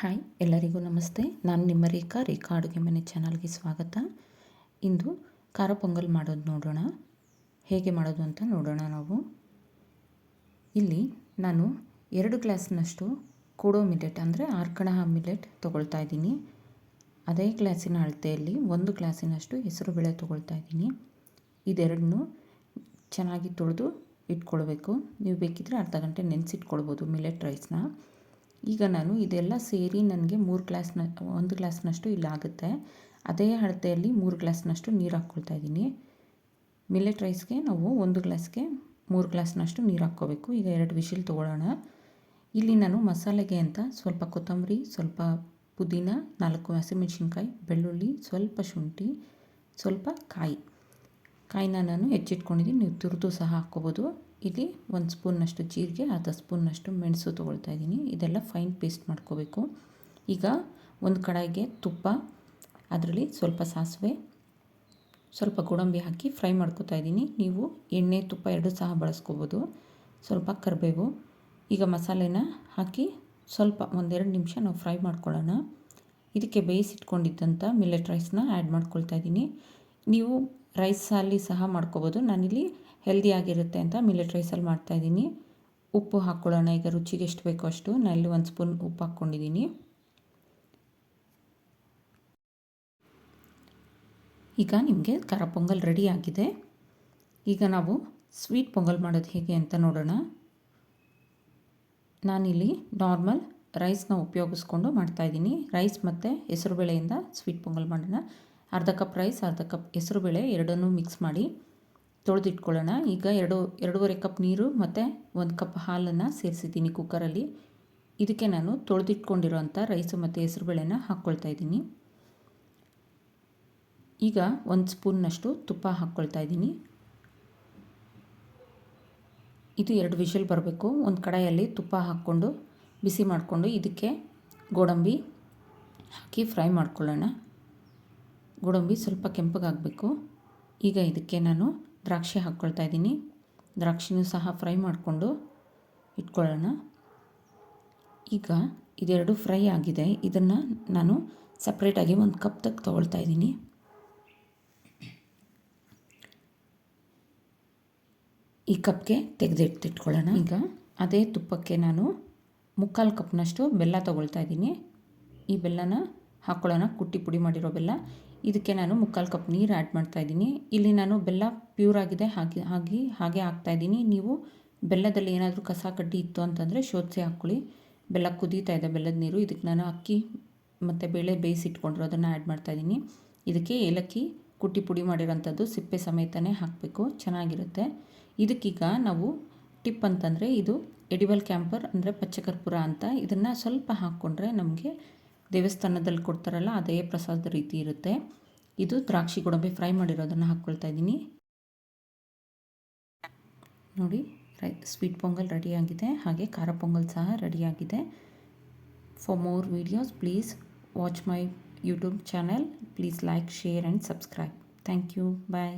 Hi, ಎಲ್ಲರಿಗೂ ನಮಸ್ತೆ. ನಾನು ನಿಮ್ಮ ರೇಖಾ ರೇಖಾ ಅಡುಗೆ ಮನೆ ಚಾನಲ್ಗೆ ಸ್ವಾಗತ. ಇಂದು ಖಾರ ಪೊಂಗಲ್ ಮಾಡೋದು ನೋಡೋಣ. ಹೇಗೆ ಮಾಡೋದು ಅಂತ ನೋಡೋಣ ನಾವು. ಇಲ್ಲಿ ನಾನು ಎರಡು ಗ್ಲಾಸ್ನಷ್ಟು ಕೂಡೋ ಮಿಲೆಟ್, ಅಂದರೆ ಆರ್ಕಣ ಮಿಲೆಟ್ ತೊಗೊಳ್ತಾ ಇದ್ದೀನಿ. ಅದೇ ಗ್ಲಾಸಿನ ಅಳತೆಯಲ್ಲಿ ಒಂದು ಗ್ಲಾಸಿನಷ್ಟು ಹೆಸರುಬೇಳೆ ತೊಗೊಳ್ತಾ ಇದ್ದೀನಿ. ಇದೆರಡನ್ನೂ ಚೆನ್ನಾಗಿ ತೊಳೆದು ಇಟ್ಕೊಳ್ಬೇಕು. ನೀವು ಬೇಕಿದ್ದರೆ ಅರ್ಧ ಗಂಟೆ ನೆನೆಸಿಟ್ಕೊಳ್ಬೋದು ಮಿಲೆಟ್ ರೈಸ್ನ. ಈಗ ನಾನು ಇದೆಲ್ಲ ಸೇರಿ ನನಗೆ ಮೂರು ಗ್ಲಾಸ್ನ ಒಂದು ಗ್ಲಾಸ್ನಷ್ಟು ಇಲ್ಲಾಗುತ್ತೆ ಅದೇ ಅಳತೆಯಲ್ಲಿ ಮೂರು ಗ್ಲಾಸ್ನಷ್ಟು ನೀರು ಹಾಕ್ಕೊಳ್ತಾ ಇದ್ದೀನಿ. ಮಿಲೆಟ್ ರೈಸ್ಗೆ ನಾವು ಒಂದು ಗ್ಲಾಸ್ಗೆ ಮೂರು ಗ್ಲಾಸ್ನಷ್ಟು ನೀರು ಹಾಕ್ಕೋಬೇಕು. ಈಗ ಎರಡು ವಿಶಿಲ್ ತೊಗೊಳ್ಳೋಣ. ಇಲ್ಲಿ ನಾನು ಮಸಾಲೆಗೆ ಅಂತ ಸ್ವಲ್ಪ ಕೊತ್ತಂಬರಿ, ಸ್ವಲ್ಪ ಪುದೀನ, ನಾಲ್ಕು ಹಸಿಮೆಣ್ಸಿನ್ಕಾಯಿ, ಬೆಳ್ಳುಳ್ಳಿ, ಸ್ವಲ್ಪ ಶುಂಠಿ, ಸ್ವಲ್ಪ ಕಾಯಿ. ಕಾಯಿನ ನಾನು ಹೆಚ್ಚಿಟ್ಕೊಂಡಿದ್ದೀನಿ. ನೀವು ತುರಿದು ಸಹ ಹಾಕ್ಕೋಬೋದು. ಇಲ್ಲಿ ಒಂದು ಸ್ಪೂನ್ನಷ್ಟು ಜೀರಿಗೆ, ಅರ್ಧ ಸ್ಪೂನ್ನಷ್ಟು ಮೆಣಸು ತೊಗೊಳ್ತಾ ಇದ್ದೀನಿ. ಇದೆಲ್ಲ ಫೈನ್ ಪೇಸ್ಟ್ ಮಾಡ್ಕೋಬೇಕು. ಈಗ ಒಂದು ಕಡಾಯಿಗೆ ತುಪ್ಪ, ಅದರಲ್ಲಿ ಸ್ವಲ್ಪ ಸಾಸಿವೆ, ಸ್ವಲ್ಪ ಗೋಡಂಬಿ ಹಾಕಿ ಫ್ರೈ ಮಾಡ್ಕೋತಾ ಇದ್ದೀನಿ. ನೀವು ಎಣ್ಣೆ, ತುಪ್ಪ ಎರಡು ಸಹ ಬಳಸ್ಕೋಬೋದು. ಸ್ವಲ್ಪ ಕರಿಬೇವು. ಈಗ ಮಸಾಲೆನ ಹಾಕಿ ಸ್ವಲ್ಪ ಒಂದೆರಡು ನಿಮಿಷ ನಾವು ಫ್ರೈ ಮಾಡ್ಕೊಳ್ಳೋಣ. ಇದಕ್ಕೆ ಬೇಯಿಸಿಟ್ಕೊಂಡಿದ್ದಂಥ ಮಿಲ್ಲೆಟ್ ರೈಸ್ನ ಆ್ಯಡ್ ಮಾಡ್ಕೊಳ್ತಾ ಇದ್ದೀನಿ. ನೀವು ರೈಸಲ್ಲಿ ಸಹ ಮಾಡ್ಕೋಬೋದು. ನಾನಿಲ್ಲಿ ಹೆಲ್ದಿಯಾಗಿರುತ್ತೆ ಅಂತ ಮಿಲೆಟ್ ರೈಸಲ್ಲಿ ಮಾಡ್ತಾಯಿದ್ದೀನಿ ಉಪ್ಪು ಹಾಕ್ಕೊಳ್ಳೋಣ ಈಗ ರುಚಿಗೆ ಎಷ್ಟು ಬೇಕೋ ಅಷ್ಟು. ನಾನು ಇಲ್ಲಿ ಒಂದು ಸ್ಪೂನ್ ಉಪ್ಪು ಹಾಕ್ಕೊಂಡಿದ್ದೀನಿ. ಈಗ ನಿಮಗೆ ಖಾರ ಪೊಂಗಲ್ ರೆಡಿ ಆಗಿದೆ. ಈಗ ನಾವು ಸ್ವೀಟ್ ಪೊಂಗಲ್ ಮಾಡೋದು ಹೇಗೆ ಅಂತ ನೋಡೋಣ. ನಾನಿಲ್ಲಿ ನಾರ್ಮಲ್ ರೈಸ್ನ ಉಪಯೋಗಿಸ್ಕೊಂಡು ಮಾಡ್ತಾಯಿದ್ದೀನಿ ರೈಸ್ ಮತ್ತು ಹೆಸರುಬೇಳೆಯಿಂದ ಸ್ವೀಟ್ ಪೊಂಗಲ್ ಮಾಡೋಣ. ಅರ್ಧ ಕಪ್ ರೈಸ್, ಅರ್ಧ ಕಪ್ ಹೆಸರುಬೇಳೆ ಎರಡನ್ನೂ ಮಿಕ್ಸ್ ಮಾಡಿ ತೊಳೆದಿಟ್ಕೊಳ್ಳೋಣ. ಈಗ ಎರಡು, ಎರಡೂವರೆ ಕಪ್ ನೀರು ಮತ್ತು ಒಂದು ಕಪ್ ಹಾಲನ್ನು ಸೇರಿಸಿದ್ದೀನಿ ಕುಕ್ಕರಲ್ಲಿ ಇದಕ್ಕೆ ನಾನು ತೊಳೆದಿಟ್ಕೊಂಡಿರೋಂಥ ರೈಸು ಮತ್ತು ಹೆಸರುಬೇಳೆನ ಹಾಕ್ಕೊಳ್ತಾ ಇದ್ದೀನಿ. ಈಗ ಒಂದು ಸ್ಪೂನ್ನಷ್ಟು ತುಪ್ಪ ಹಾಕ್ಕೊಳ್ತಾ ಇದ್ದೀನಿ. ಇದು ಎರಡು ವಿಷಲ್ ಬರಬೇಕು. ಒಂದು ಕಡಾಯಲ್ಲಿ ತುಪ್ಪ ಹಾಕ್ಕೊಂಡು ಬಿಸಿ ಮಾಡಿಕೊಂಡು ಇದಕ್ಕೆ ಗೋಡಂಬಿ ಹಾಕಿ ಫ್ರೈ ಮಾಡ್ಕೊಳ್ಳೋಣ. ಗೋಡಂಬಿ ಸ್ವಲ್ಪ ಕೆಂಪಗಾಗಬೇಕು. ಈಗ ಇದಕ್ಕೆ ನಾನು ದ್ರಾಕ್ಷಿ ಹಾಕ್ಕೊಳ್ತಾ ಇದ್ದೀನಿ. ದ್ರಾಕ್ಷಿನೂ ಸಹ ಫ್ರೈ ಮಾಡಿಕೊಂಡು ಇಟ್ಕೊಳ್ಳೋಣ. ಈಗ ಇದೆರಡು ಫ್ರೈ ಆಗಿದೆ. ಇದನ್ನು ನಾನು ಸಪ್ರೇಟಾಗಿ ಒಂದು ಕಪ್ ತಗ್ ತೊಗೊಳ್ತಾ ಇದ್ದೀನಿ. ಈ ಕಪ್ಗೆ ತೆಗೆದಿಟ್ಟಿಟ್ಕೊಳ್ಳೋಣ ಈಗ ಅದೇ ತುಪ್ಪಕ್ಕೆ ನಾನು ಮುಕ್ಕಾಲು ಕಪ್ನಷ್ಟು ಬೆಲ್ಲ ತೊಗೊಳ್ತಾ ಇದ್ದೀನಿ. ಈ ಬೆಲ್ಲನ ಹಾಕ್ಕೊಳ್ಳೋಣ. ಕುಟ್ಟಿ ಪುಡಿ ಮಾಡಿರೋ ಬೆಲ್ಲ. ಇದಕ್ಕೆ ನಾನು ಮುಕ್ಕಾಲು ಕಪ್ ನೀರು ಆ್ಯಡ್ ಮಾಡ್ತಾಯಿದ್ದೀನಿ ಇಲ್ಲಿ ನಾನು ಬೆಲ್ಲ ಪ್ಯೂರ್ ಆಗಿದೆ. ಹಾಗೆ ಹಾಗೆ ಹಾಗೆ ಹಾಕ್ತಾಯಿದ್ದೀನಿ ನೀವು ಬೆಲ್ಲದಲ್ಲಿ ಏನಾದರೂ ಕಸ ಕಡ್ಡಿ ಇತ್ತು ಅಂತಂದರೆ ಶೋಧಿಸಿ ಹಾಕ್ಕೊಳ್ಳಿ. ಬೆಲ್ಲ ಕುದೀತಾ ಇದೆ, ಬೆಲ್ಲದ ನೀರು. ಇದಕ್ಕೆ ನಾನು ಅಕ್ಕಿ ಮತ್ತು ಬೇಳೆ ಬೇಯಿಸಿಟ್ಕೊಂಡ್ರು ಅದನ್ನು ಆ್ಯಡ್ ಮಾಡ್ತಾಯಿದ್ದೀನಿ ಇದಕ್ಕೆ ಏಲಕ್ಕಿ ಕುಟ್ಟಿ ಪುಡಿ ಮಾಡಿರೋಂಥದ್ದು ಸಿಪ್ಪೆ ಸಮೇತನೇ ಹಾಕಬೇಕು. ಚೆನ್ನಾಗಿರುತ್ತೆ. ಇದಕ್ಕೀಗ ನಾವು ಟಿಪ್ ಅಂತಂದರೆ ಇದು ಎಡಿಬಲ್ ಕ್ಯಾಂಪರ್ ಅಂದರೆ ಪಚ್ಚಕರ್ಪುರ ಅಂತ. ಇದನ್ನು ಸ್ವಲ್ಪ ಹಾಕ್ಕೊಂಡ್ರೆ ನಮಗೆ ದೇವಸ್ಥಾನದಲ್ಲಿ ಕೊಡ್ತಾರಲ್ಲ, ಅದೇ ಪ್ರಸಾದ ರೀತಿ ಇರುತ್ತೆ. ಇದು ದ್ರಾಕ್ಷಿ ಗೋಡಂಬಿ ಫ್ರೈ ಮಾಡಿರೋದನ್ನು ಹಾಕ್ಕೊಳ್ತಾ ಇದ್ದೀನಿ. ನೋಡಿ, ರೈ, ಸ್ವೀಟ್ ಪೊಂಗಲ್ ರೆಡಿಯಾಗಿದೆ ಹಾಗೆ ಖಾರ ಪೊಂಗಲ್ ಸಹ ರೆಡಿಯಾಗಿದೆ for more videos, please watch my YouTube channel. Please like, share and subscribe. Thank you. Bye.